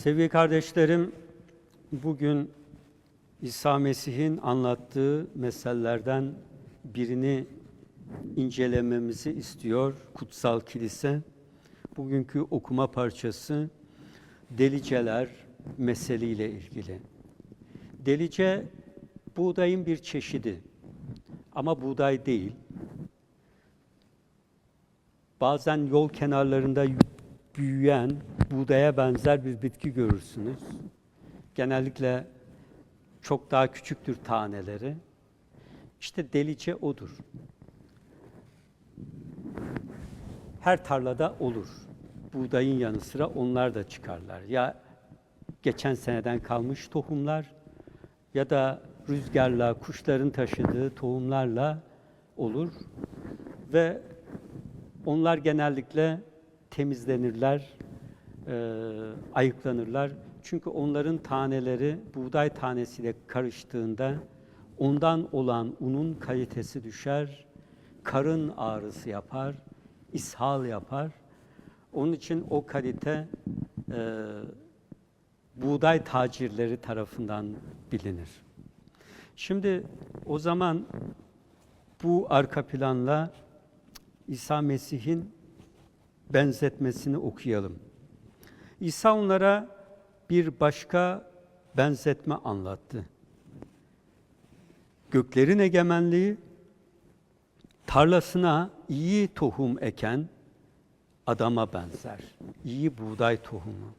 Sevgili kardeşlerim, bugün İsa Mesih'in anlattığı meselelerden birini incelememizi istiyor Kutsal Kilise. Bugünkü okuma parçası deliceler meseleyle ilgili. Delice buğdayın bir çeşidi ama buğday değil. Bazen yol kenarlarında büyüyen buğdaya benzer bir bitki görürsünüz. Genellikle çok daha küçüktür taneleri. İşte delice odur. Her tarlada olur. Buğdayın yanı sıra onlar da çıkarlar. Ya geçen seneden kalmış tohumlar ya da rüzgarla, kuşların taşıdığı tohumlarla olur ve onlar genellikle temizlenirler, e, ayıklanırlar. Çünkü onların taneleri buğday tanesiyle karıştığında ondan olan unun kalitesi düşer, karın ağrısı yapar, ishal yapar. Onun için o kalite e, buğday tacirleri tarafından bilinir. Şimdi o zaman bu arka planla İsa Mesih'in benzetmesini okuyalım. İsa onlara bir başka benzetme anlattı. Göklerin egemenliği tarlasına iyi tohum eken adama benzer. İyi buğday tohumu.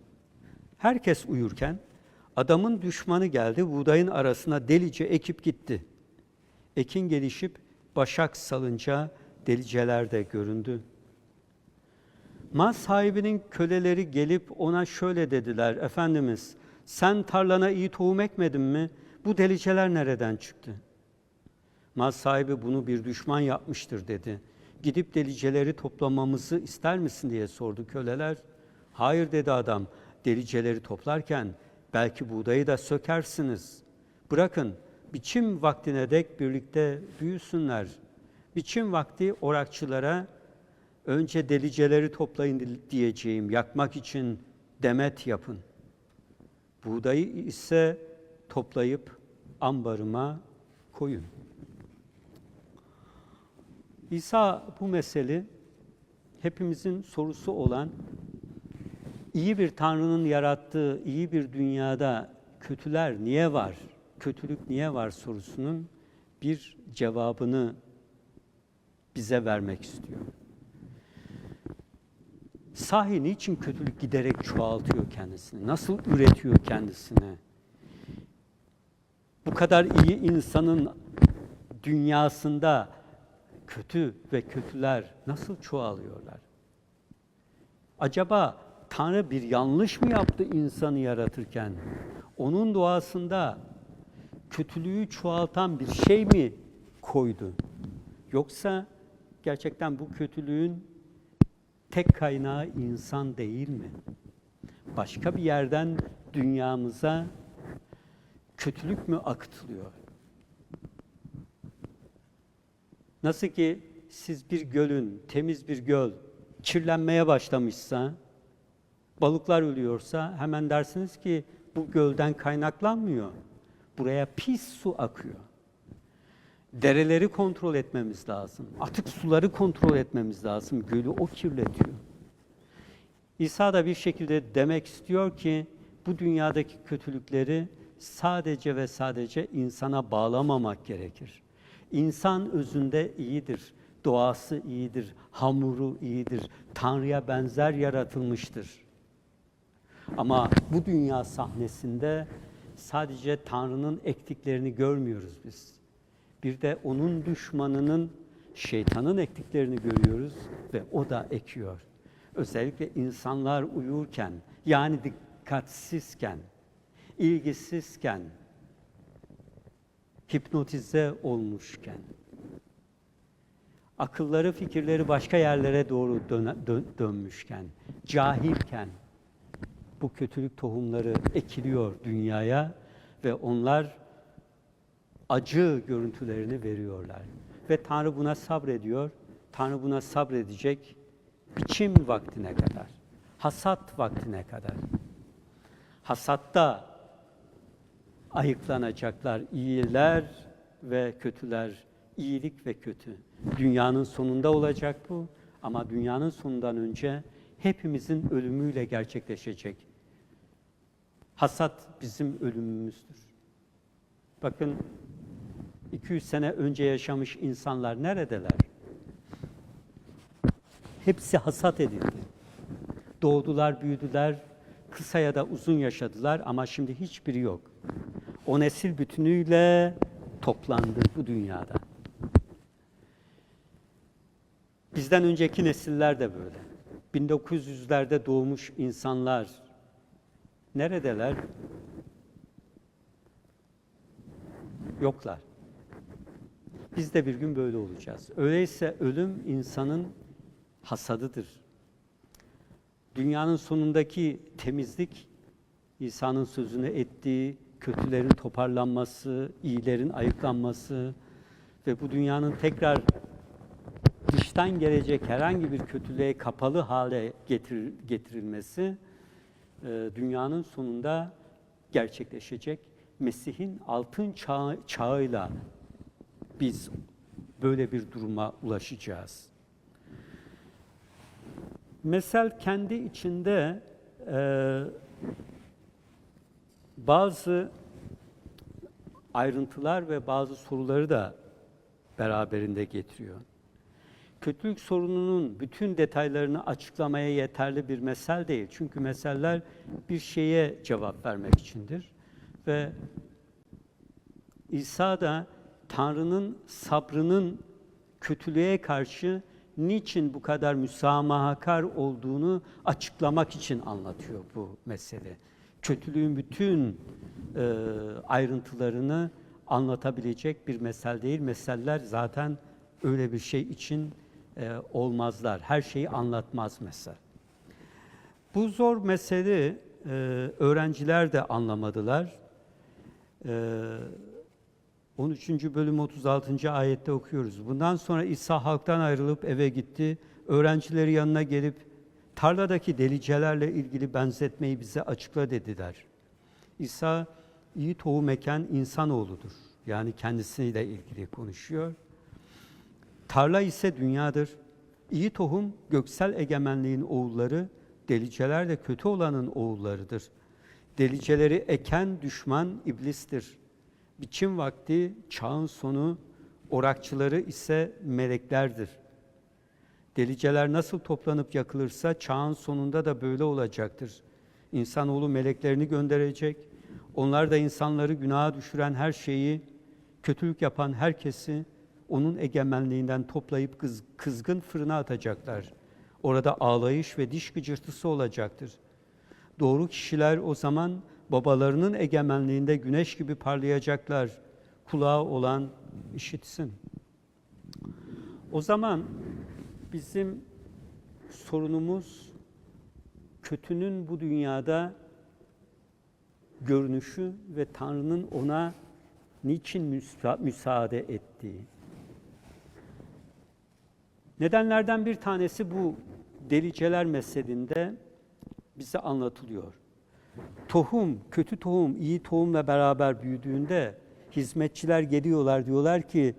Herkes uyurken adamın düşmanı geldi, buğdayın arasına delice ekip gitti. Ekin gelişip başak salınca deliceler de göründü. Mal sahibinin köleleri gelip ona şöyle dediler, Efendimiz sen tarlana iyi tohum ekmedin mi? Bu deliceler nereden çıktı? Mal sahibi bunu bir düşman yapmıştır dedi. Gidip deliceleri toplamamızı ister misin diye sordu köleler. Hayır dedi adam, deliceleri toplarken belki buğdayı da sökersiniz. Bırakın biçim vaktine dek birlikte büyüsünler. Biçim vakti orakçılara önce deliceleri toplayın diyeceğim. Yakmak için demet yapın. Buğdayı ise toplayıp ambarıma koyun. İsa bu mesele hepimizin sorusu olan iyi bir Tanrı'nın yarattığı iyi bir dünyada kötüler niye var? Kötülük niye var sorusunun bir cevabını bize vermek istiyor. Sahi niçin kötülük giderek çoğaltıyor kendisini? Nasıl üretiyor kendisini? Bu kadar iyi insanın dünyasında kötü ve kötüler nasıl çoğalıyorlar? Acaba Tanrı bir yanlış mı yaptı insanı yaratırken? Onun doğasında kötülüğü çoğaltan bir şey mi koydu? Yoksa gerçekten bu kötülüğün tek kaynağı insan değil mi? Başka bir yerden dünyamıza kötülük mü akıtılıyor? Nasıl ki siz bir gölün, temiz bir göl kirlenmeye başlamışsa, balıklar ölüyorsa hemen dersiniz ki bu gölden kaynaklanmıyor. Buraya pis su akıyor. Dereleri kontrol etmemiz lazım. Atık suları kontrol etmemiz lazım. Gölü o kirletiyor. İsa da bir şekilde demek istiyor ki bu dünyadaki kötülükleri sadece ve sadece insana bağlamamak gerekir. İnsan özünde iyidir, doğası iyidir, hamuru iyidir, Tanrı'ya benzer yaratılmıştır. Ama bu dünya sahnesinde sadece Tanrı'nın ektiklerini görmüyoruz biz. Bir de onun düşmanının, şeytanın ektiklerini görüyoruz ve o da ekiyor. Özellikle insanlar uyurken, yani dikkatsizken, ilgisizken, hipnotize olmuşken, akılları, fikirleri başka yerlere doğru dön, dön, dönmüşken, cahilken bu kötülük tohumları ekiliyor dünyaya ve onlar acı görüntülerini veriyorlar. Ve Tanrı buna sabrediyor. Tanrı buna sabredecek biçim vaktine kadar, hasat vaktine kadar. hasatta ayıklanacaklar iyiler ve kötüler, iyilik ve kötü. Dünyanın sonunda olacak bu ama dünyanın sonundan önce hepimizin ölümüyle gerçekleşecek. Hasat bizim ölümümüzdür. Bakın 200 sene önce yaşamış insanlar neredeler? Hepsi hasat edildi. Doğdular, büyüdüler, kısa ya da uzun yaşadılar ama şimdi hiçbiri yok. O nesil bütünüyle toplandı bu dünyada. Bizden önceki nesiller de böyle. 1900'lerde doğmuş insanlar neredeler? Yoklar. Biz de bir gün böyle olacağız. Öyleyse ölüm insanın hasadıdır. Dünyanın sonundaki temizlik, İsa'nın sözünü ettiği, kötülerin toparlanması, iyilerin ayıklanması ve bu dünyanın tekrar dıştan gelecek herhangi bir kötülüğe kapalı hale getir, getirilmesi e, dünyanın sonunda gerçekleşecek. Mesih'in altın çağı, çağıyla biz böyle bir duruma ulaşacağız. Mesel kendi içinde e, bazı ayrıntılar ve bazı soruları da beraberinde getiriyor. Kötülük sorununun bütün detaylarını açıklamaya yeterli bir mesel değil. Çünkü meseller bir şeye cevap vermek içindir. Ve İsa da Tanrı'nın sabrının kötülüğe karşı niçin bu kadar müsamahakar olduğunu açıklamak için anlatıyor bu mesele. Kötülüğün bütün e, ayrıntılarını anlatabilecek bir mesel değil. Meseller zaten öyle bir şey için e, olmazlar. Her şeyi anlatmaz mesel. Bu zor mesele e, öğrenciler de anlamadılar. E, 13. bölüm 36. ayette okuyoruz. Bundan sonra İsa halktan ayrılıp eve gitti. Öğrencileri yanına gelip tarladaki delicelerle ilgili benzetmeyi bize açıkla dediler. İsa iyi tohum eken insanoğludur. Yani kendisiyle ilgili konuşuyor. Tarla ise dünyadır. İyi tohum göksel egemenliğin oğulları, deliceler de kötü olanın oğullarıdır. Deliceleri eken düşman iblistir. Biçim vakti çağın sonu, orakçıları ise meleklerdir. Deliceler nasıl toplanıp yakılırsa çağın sonunda da böyle olacaktır. İnsanoğlu meleklerini gönderecek. Onlar da insanları günaha düşüren her şeyi, kötülük yapan herkesi onun egemenliğinden toplayıp kız, kızgın fırına atacaklar. Orada ağlayış ve diş gıcırtısı olacaktır. Doğru kişiler o zaman babalarının egemenliğinde güneş gibi parlayacaklar. Kulağı olan işitsin. O zaman bizim sorunumuz kötünün bu dünyada görünüşü ve Tanrı'nın ona niçin müsa müsaade ettiği. Nedenlerden bir tanesi bu deliceler meselinde bize anlatılıyor. Tohum, kötü tohum, iyi tohumla beraber büyüdüğünde hizmetçiler geliyorlar diyorlar ki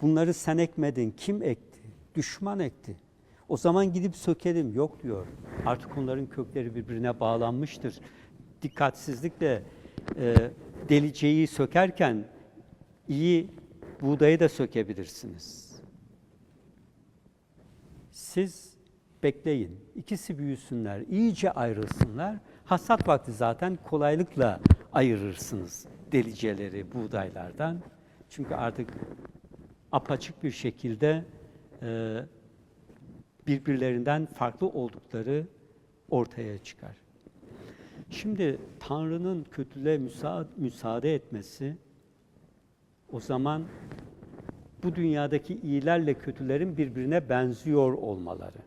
bunları sen ekmedin, kim ekti? Düşman ekti. O zaman gidip sökelim. Yok diyor. Artık onların kökleri birbirine bağlanmıştır. Dikkatsizlikle e, deliceyi sökerken iyi buğdayı da sökebilirsiniz. Siz bekleyin. İkisi büyüsünler, iyice ayrılsınlar. Hasat vakti zaten kolaylıkla ayırırsınız deliceleri buğdaylardan. Çünkü artık apaçık bir şekilde e, birbirlerinden farklı oldukları ortaya çıkar. Şimdi Tanrı'nın kötülüğe müsaade, müsaade etmesi o zaman bu dünyadaki iyilerle kötülerin birbirine benziyor olmaları.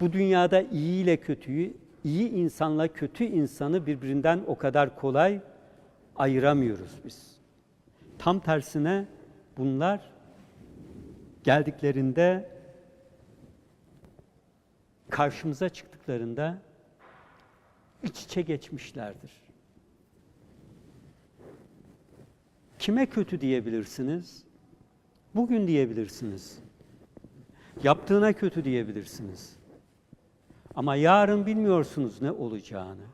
Bu dünyada iyi ile kötüyü, iyi insanla kötü insanı birbirinden o kadar kolay ayıramıyoruz biz. Tam tersine bunlar geldiklerinde karşımıza çıktıklarında iç içe geçmişlerdir. Kime kötü diyebilirsiniz? Bugün diyebilirsiniz. Yaptığına kötü diyebilirsiniz. Ama yarın bilmiyorsunuz ne olacağını.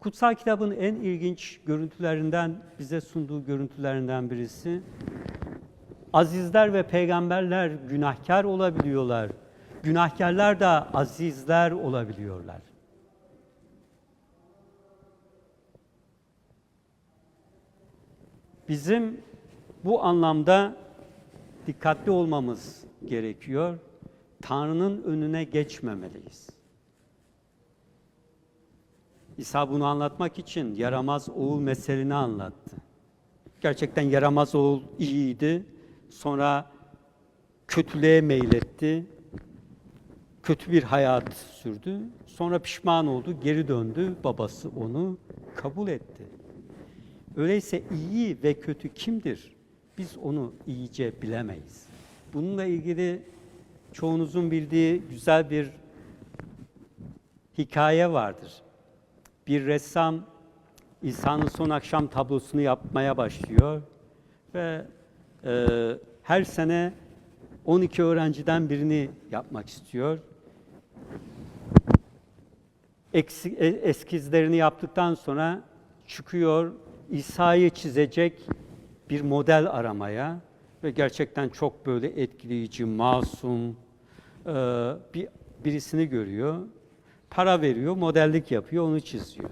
Kutsal kitabın en ilginç görüntülerinden, bize sunduğu görüntülerinden birisi, azizler ve peygamberler günahkar olabiliyorlar. Günahkarlar da azizler olabiliyorlar. Bizim bu anlamda dikkatli olmamız gerekiyor. Tanrı'nın önüne geçmemeliyiz. İsa bunu anlatmak için yaramaz oğul meselini anlattı. Gerçekten yaramaz oğul iyiydi. Sonra kötülüğe meyletti. Kötü bir hayat sürdü. Sonra pişman oldu, geri döndü. Babası onu kabul etti. Öyleyse iyi ve kötü kimdir? Biz onu iyice bilemeyiz. Bununla ilgili çoğunuzun bildiği güzel bir hikaye vardır. Bir ressam İsa'nın son akşam tablosunu yapmaya başlıyor ve e, her sene 12 öğrenciden birini yapmak istiyor. Eksi, e, eskizlerini yaptıktan sonra çıkıyor İsa'yı çizecek bir model aramaya ve gerçekten çok böyle etkileyici, masum e, bir birisini görüyor. Para veriyor, modellik yapıyor, onu çiziyor.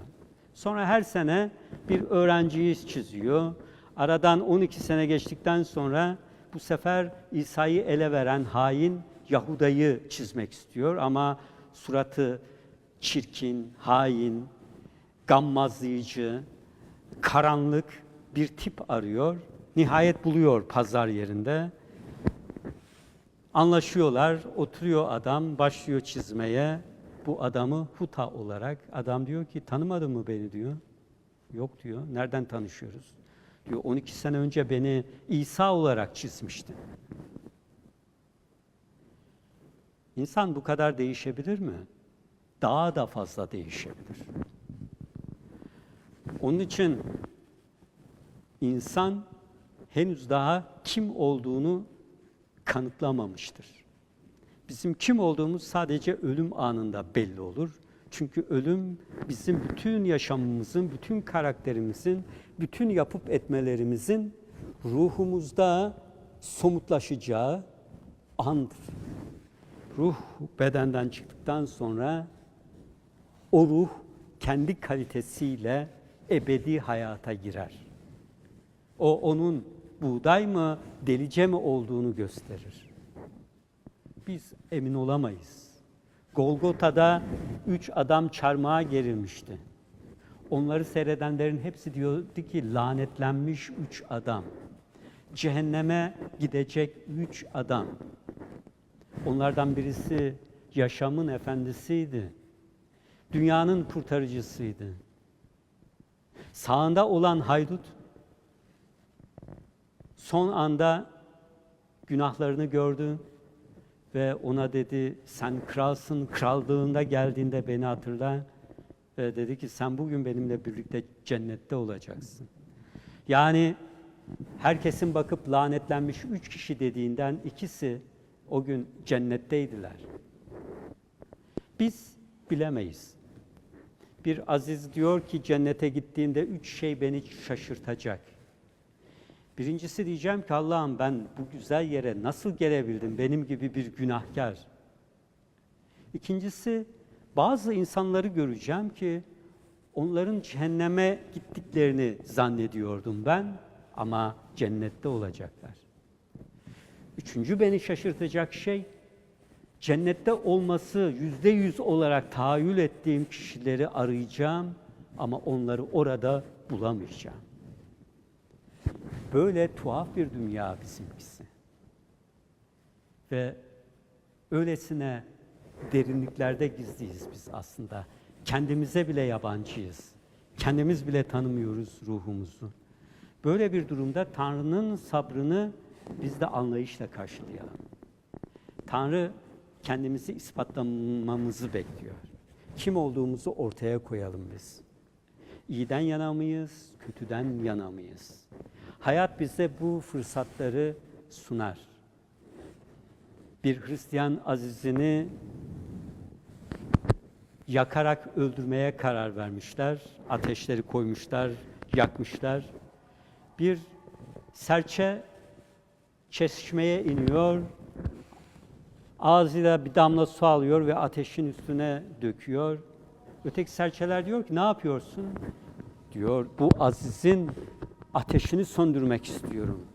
Sonra her sene bir öğrenciyi çiziyor. Aradan 12 sene geçtikten sonra bu sefer İsa'yı ele veren hain Yahuda'yı çizmek istiyor ama suratı çirkin, hain, gammazlayıcı, karanlık bir tip arıyor. Nihayet buluyor pazar yerinde. Anlaşıyorlar, oturuyor adam, başlıyor çizmeye. Bu adamı Huta olarak, adam diyor ki tanımadın mı beni diyor. Yok diyor, nereden tanışıyoruz? Diyor 12 sene önce beni İsa olarak çizmişti. İnsan bu kadar değişebilir mi? Daha da fazla değişebilir. Onun için insan henüz daha kim olduğunu kanıtlamamıştır. Bizim kim olduğumuz sadece ölüm anında belli olur. Çünkü ölüm bizim bütün yaşamımızın, bütün karakterimizin, bütün yapıp etmelerimizin ruhumuzda somutlaşacağı andır. Ruh bedenden çıktıktan sonra o ruh kendi kalitesiyle ebedi hayata girer. O onun buğday mı, delice mi olduğunu gösterir. Biz emin olamayız. Golgota'da üç adam çarmıha gerilmişti. Onları seyredenlerin hepsi diyordu ki lanetlenmiş üç adam. Cehenneme gidecek üç adam. Onlardan birisi yaşamın efendisiydi. Dünyanın kurtarıcısıydı. Sağında olan haydut son anda günahlarını gördü ve ona dedi sen kralsın, krallığında geldiğinde beni hatırla ve dedi ki sen bugün benimle birlikte cennette olacaksın. Yani herkesin bakıp lanetlenmiş üç kişi dediğinden ikisi o gün cennetteydiler. Biz bilemeyiz. Bir aziz diyor ki cennete gittiğinde üç şey beni şaşırtacak. Birincisi diyeceğim ki Allah'ım ben bu güzel yere nasıl gelebildim benim gibi bir günahkar. İkincisi bazı insanları göreceğim ki onların cehenneme gittiklerini zannediyordum ben ama cennette olacaklar. Üçüncü beni şaşırtacak şey cennette olması yüzde yüz olarak tahayyül ettiğim kişileri arayacağım ama onları orada bulamayacağım. Böyle tuhaf bir dünya bizimkisi. Ve öylesine derinliklerde gizliyiz biz aslında. Kendimize bile yabancıyız. Kendimiz bile tanımıyoruz ruhumuzu. Böyle bir durumda Tanrı'nın sabrını biz de anlayışla karşılayalım. Tanrı kendimizi ispatlamamızı bekliyor. kim olduğumuzu ortaya koyalım biz. İyiden yana mıyız, kötüden yana mıyız? Hayat bize bu fırsatları sunar. Bir Hristiyan azizini yakarak öldürmeye karar vermişler. Ateşleri koymuşlar, yakmışlar. Bir serçe çeşmeye iniyor. Ağzıyla bir damla su alıyor ve ateşin üstüne döküyor. Öteki serçeler diyor ki ne yapıyorsun? Diyor bu azizin ateşini söndürmek istiyorum.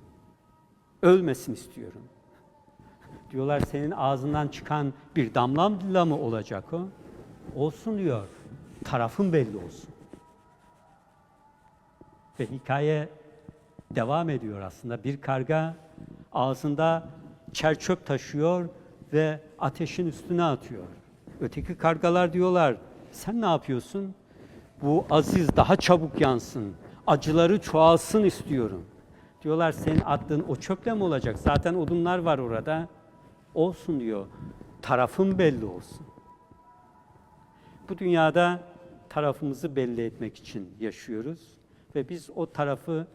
Ölmesin istiyorum. Diyorlar senin ağzından çıkan bir damla mı olacak o? Olsun diyor. Tarafın belli olsun. Ve hikaye devam ediyor aslında. Bir karga ağzında çerçöp taşıyor ve ateşin üstüne atıyor. Öteki kargalar diyorlar, sen ne yapıyorsun? Bu aziz daha çabuk yansın, acıları çoğalsın istiyorum. Diyorlar senin attığın o çöple mi olacak? Zaten odunlar var orada. Olsun diyor, tarafın belli olsun. Bu dünyada tarafımızı belli etmek için yaşıyoruz ve biz o tarafı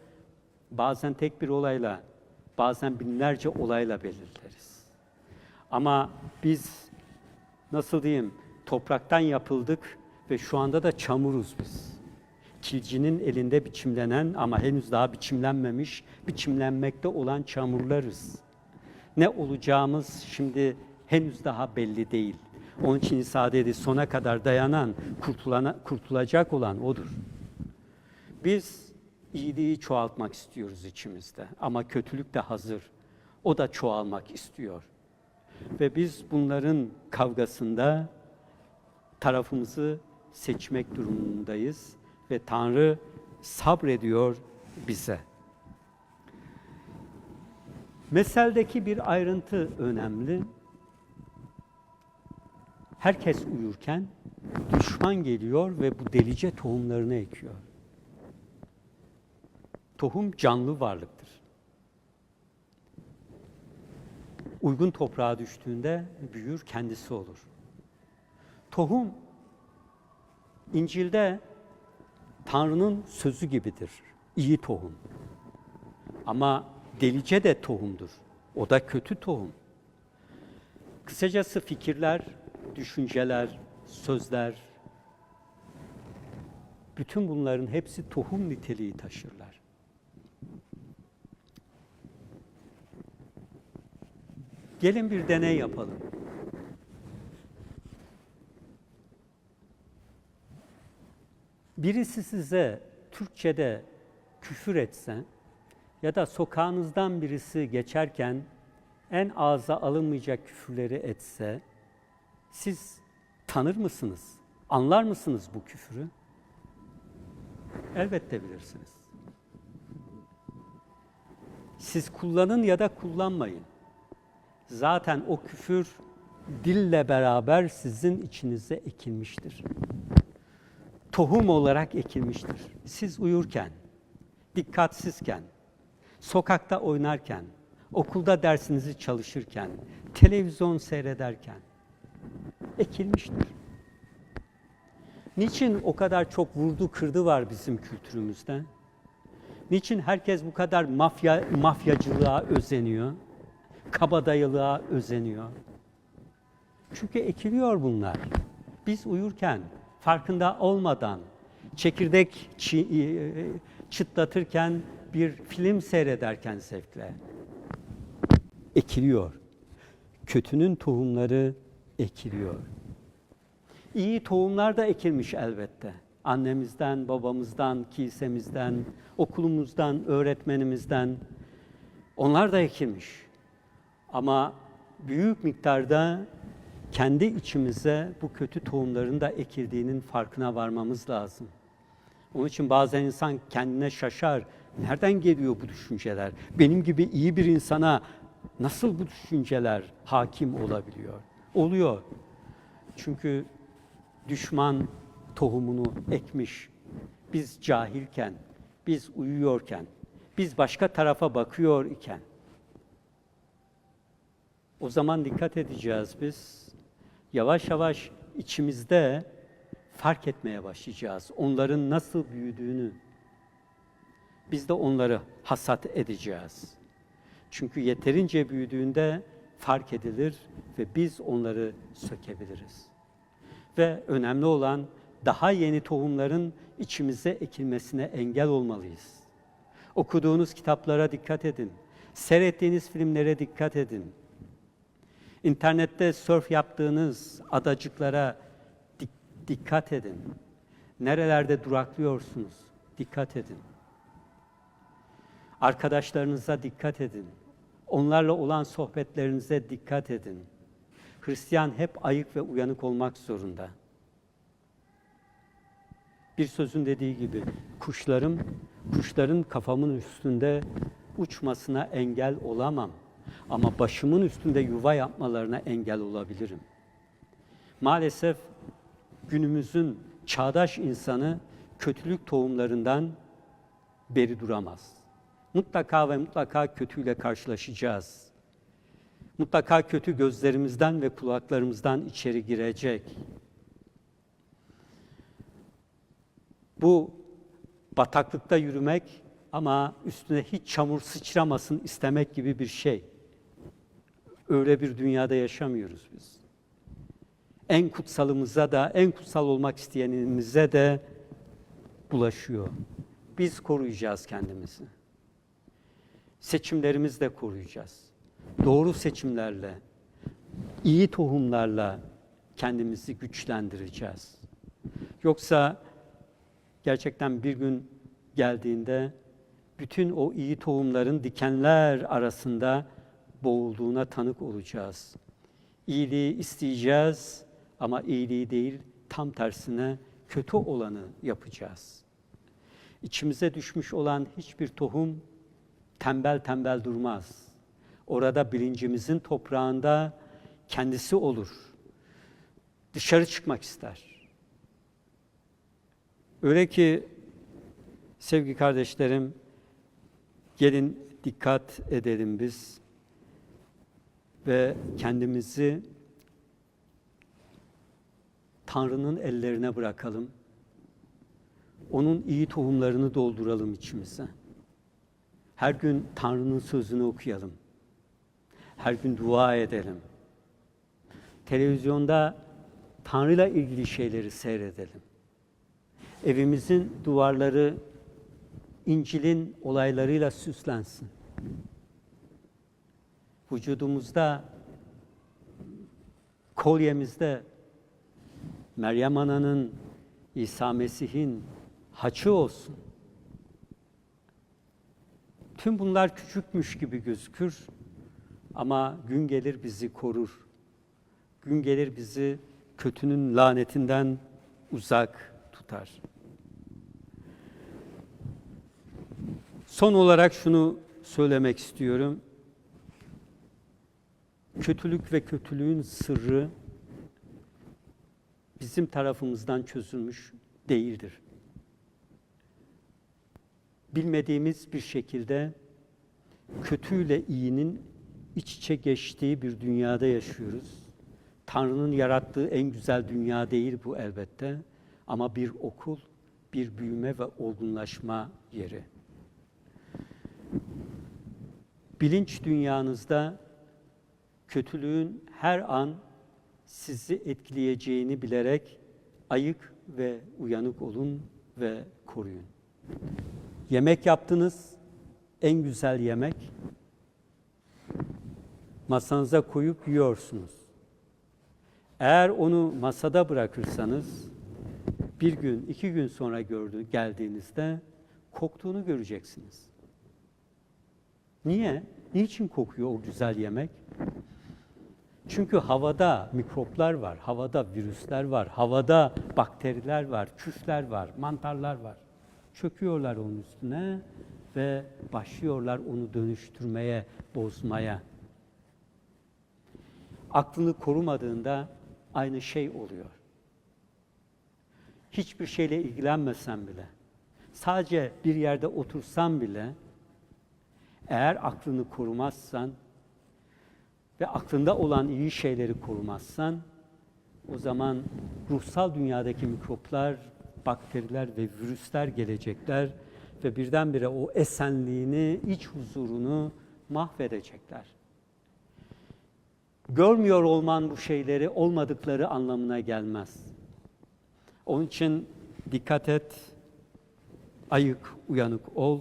bazen tek bir olayla, bazen binlerce olayla belirleriz. Ama biz nasıl diyeyim, topraktan yapıldık ve şu anda da çamuruz biz. Kilcinin elinde biçimlenen ama henüz daha biçimlenmemiş, biçimlenmekte olan çamurlarız. Ne olacağımız şimdi henüz daha belli değil. Onun için İsa dedi, sona kadar dayanan, kurtulana, kurtulacak olan O'dur. Biz iyiliği çoğaltmak istiyoruz içimizde ama kötülük de hazır. O da çoğalmak istiyor. Ve biz bunların kavgasında tarafımızı seçmek durumundayız ve Tanrı sabrediyor bize. Meseldeki bir ayrıntı önemli. Herkes uyurken düşman geliyor ve bu delice tohumlarını ekiyor. Tohum canlı varlıktır. Uygun toprağa düştüğünde büyür, kendisi olur. Tohum İncil'de Tanrı'nın sözü gibidir. İyi tohum. Ama delice de tohumdur. O da kötü tohum. Kısacası fikirler, düşünceler, sözler, bütün bunların hepsi tohum niteliği taşırlar. Gelin bir deney yapalım. Birisi size Türkçe'de küfür etse ya da sokağınızdan birisi geçerken en ağza alınmayacak küfürleri etse siz tanır mısınız? Anlar mısınız bu küfürü? Elbette bilirsiniz. Siz kullanın ya da kullanmayın. Zaten o küfür dille beraber sizin içinize ekilmiştir. Tohum olarak ekilmiştir. Siz uyurken, dikkatsizken, sokakta oynarken, okulda dersinizi çalışırken, televizyon seyrederken ekilmiştir. Niçin o kadar çok vurdu kırdı var bizim kültürümüzde? Niçin herkes bu kadar mafya mafyacılığa özeniyor? Kabadayılığa özeniyor? Çünkü ekiliyor bunlar. Biz uyurken farkında olmadan çekirdek çıtlatırken bir film seyrederken zevkle ekiliyor. Kötünün tohumları ekiliyor. İyi tohumlar da ekilmiş elbette. Annemizden, babamızdan, kilisemizden, okulumuzdan, öğretmenimizden. Onlar da ekilmiş. Ama büyük miktarda kendi içimize bu kötü tohumların da ekildiğinin farkına varmamız lazım. Onun için bazen insan kendine şaşar. Nereden geliyor bu düşünceler? Benim gibi iyi bir insana nasıl bu düşünceler hakim olabiliyor? Oluyor. Çünkü düşman tohumunu ekmiş. Biz cahilken, biz uyuyorken, biz başka tarafa bakıyor iken. O zaman dikkat edeceğiz biz. Yavaş yavaş içimizde fark etmeye başlayacağız. Onların nasıl büyüdüğünü. Biz de onları hasat edeceğiz. Çünkü yeterince büyüdüğünde fark edilir ve biz onları sökebiliriz. Ve önemli olan daha yeni tohumların içimize ekilmesine engel olmalıyız. Okuduğunuz kitaplara dikkat edin. Seyrettiğiniz filmlere dikkat edin. İnternette surf yaptığınız adacıklara dik- dikkat edin. Nerelerde duraklıyorsunuz? Dikkat edin. Arkadaşlarınıza dikkat edin. Onlarla olan sohbetlerinize dikkat edin. Hristiyan hep ayık ve uyanık olmak zorunda. Bir sözün dediği gibi kuşlarım, kuşların kafamın üstünde uçmasına engel olamam. Ama başımın üstünde yuva yapmalarına engel olabilirim. Maalesef günümüzün çağdaş insanı kötülük tohumlarından beri duramaz. Mutlaka ve mutlaka kötüyle karşılaşacağız. Mutlaka kötü gözlerimizden ve kulaklarımızdan içeri girecek. Bu bataklıkta yürümek ama üstüne hiç çamur sıçramasın istemek gibi bir şey. Öyle bir dünyada yaşamıyoruz biz. En kutsalımıza da, en kutsal olmak isteyenimize de bulaşıyor. Biz koruyacağız kendimizi. Seçimlerimizle koruyacağız. Doğru seçimlerle, iyi tohumlarla kendimizi güçlendireceğiz. Yoksa gerçekten bir gün geldiğinde bütün o iyi tohumların dikenler arasında boğulduğuna tanık olacağız. İyiliği isteyeceğiz ama iyiliği değil, tam tersine kötü olanı yapacağız. İçimize düşmüş olan hiçbir tohum tembel tembel durmaz. Orada bilincimizin toprağında kendisi olur. Dışarı çıkmak ister. Öyle ki sevgili kardeşlerim, gelin dikkat edelim biz ve kendimizi Tanrı'nın ellerine bırakalım. Onun iyi tohumlarını dolduralım içimize. Her gün Tanrı'nın sözünü okuyalım. Her gün dua edelim. Televizyonda Tanrı'yla ilgili şeyleri seyredelim. Evimizin duvarları İncil'in olaylarıyla süslensin. Vücudumuzda, kolyemizde Meryem Ana'nın, İsa Mesih'in haçı olsun. Tüm bunlar küçükmüş gibi gözükür ama gün gelir bizi korur. Gün gelir bizi kötünün lanetinden uzak tutar. Son olarak şunu söylemek istiyorum. Kötülük ve kötülüğün sırrı bizim tarafımızdan çözülmüş değildir. Bilmediğimiz bir şekilde kötüyle iyinin iç içe geçtiği bir dünyada yaşıyoruz. Tanrı'nın yarattığı en güzel dünya değil bu elbette ama bir okul, bir büyüme ve olgunlaşma yeri. Bilinç dünyanızda kötülüğün her an sizi etkileyeceğini bilerek ayık ve uyanık olun ve koruyun. Yemek yaptınız, en güzel yemek. Masanıza koyup yiyorsunuz. Eğer onu masada bırakırsanız, bir gün, iki gün sonra gördü, geldiğinizde koktuğunu göreceksiniz. Niye? Niçin kokuyor o güzel yemek? Çünkü havada mikroplar var, havada virüsler var, havada bakteriler var, küfler var, mantarlar var. Çöküyorlar onun üstüne ve başlıyorlar onu dönüştürmeye, bozmaya. Aklını korumadığında aynı şey oluyor. Hiçbir şeyle ilgilenmesen bile, sadece bir yerde otursan bile, eğer aklını korumazsan ve aklında olan iyi şeyleri korumazsan O zaman ruhsal dünyadaki mikroplar, bakteriler ve virüsler gelecekler ve birdenbire o esenliğini, iç huzurunu mahvedecekler. Görmüyor olman bu şeyleri olmadıkları anlamına gelmez. Onun için dikkat et, ayık, uyanık ol,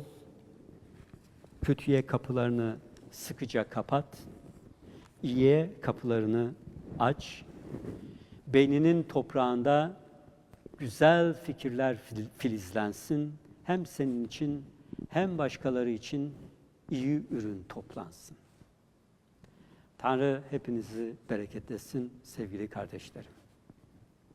kötüye kapılarını sıkıca kapat, iyiye kapılarını aç, beyninin toprağında güzel fikirler fil- filizlensin, hem senin için hem başkaları için iyi ürün toplansın. Tanrı hepinizi bereketlesin sevgili kardeşlerim.